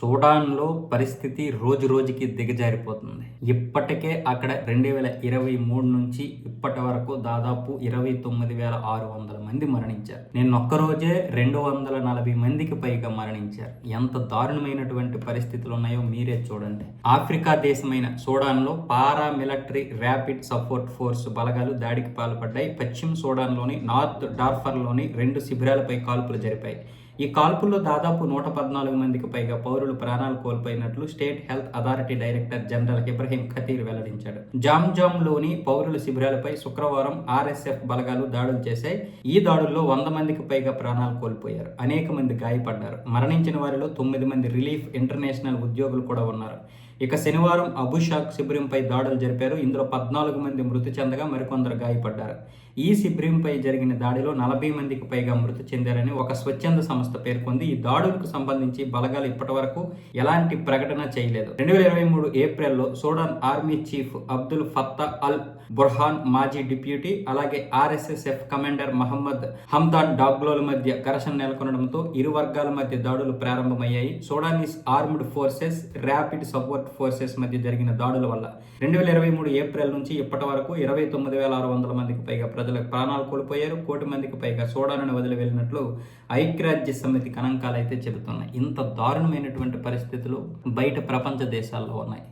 సూడాన్లో పరిస్థితి రోజు రోజుకి దిగజారిపోతుంది. ఇప్పటికే అక్కడ రెండు వేల ఇరవై మూడు నుంచి ఇప్పటి వరకు దాదాపు ఇరవై తొమ్మిది వేల ఆరు వందల మంది మరణించారు. నేను ఒక్కరోజే రెండు వందల నలభై మందికి పైగా మరణించారు. ఎంత దారుణమైనటువంటి పరిస్థితులు ఉన్నాయో మీరే చూడండి. ఆఫ్రికా దేశమైన సూడాన్లో paramilitary rapid support force బలగాలు దాడికి పాల్పడ్డాయి. పశ్చిమ సూడాన్లోని నార్త్ డార్ఫర్లోని రెండు శిబిరాలపై కాల్పులు జరిపాయి. ఈ కాల్పుల్లో దాదాపు నూట పద్నాలుగు మందికి పైగా పౌరులు ప్రాణాలు కోల్పోయినట్లు state health authority director general Ibrahim Khatir వెల్లడించాడు. జామ్జామ్లోని పౌరుల శిబిరాలపై శుక్రవారం ఆర్ఎస్ఎఫ్ బలగాలు దాడులు చేశాయి. ఈ దాడుల్లో వంద మందికి పైగా ప్రాణాలు కోల్పోయారు. అనేక మంది గాయపడ్డారు. మరణించిన వారిలో తొమ్మిది మంది రిలీఫ్ ఇంటర్నేషనల్ ఉద్యోగులు కూడా ఉన్నారు. ఇక శనివారం అబుషాక్ శిబిరంపై దాడులు జరిపారు. ఇందులో పద్నాలుగు మంది మృతి చెందగా మరికొందరు గాయపడ్డారు. ఈ శిబిరంపై జరిగిన దాడిలో నలభై మందికి పైగా మృతి చెందారని ఒక స్వచ్ఛంద సంస్థ పేర్కొంది. ఈ దాడులకు సంబంధించి బలగాలు ఇప్పటివరకు ఎలాంటి ప్రకటన చేయలేదు. రెండు వేల ఇరవై మూడు ఏప్రిల్లో Sudan army chief Abdul Fattah al Burhan మాజీ డిప్యూటీ అలాగే ఆర్ఎస్ఎస్ఎఫ్ కమాండర్ మహమ్మద్ హమ్దాన్ డాగ్లోల మధ్య ఘర్షణ నెలకొనడంతో ఇరు వర్గాల మధ్య దాడులు ప్రారంభమయ్యాయి. Sudanese armed forces rapid support forces మధ్య జరిగిన దాడుల వల్ల రెండు వేల ఇరవై మూడు ఏప్రిల్ నుంచి ఇప్పటి వరకు ఇరవై తొమ్మిది వేల ఆరు వందల మందికి పైగా ప్రజలు ప్రాణాలు కోల్పోయారు. కోటి మందికి పైగా సోడాలను వదిలి వెళ్ళినట్లు ఐక్యరాజ్య సమితి గణాంకాలు అయితే చెబుతున్నాయి. ఇంత దారుణమైనటువంటి పరిస్థితులు బయట ప్రపంచ దేశాల్లో ఉన్నాయి.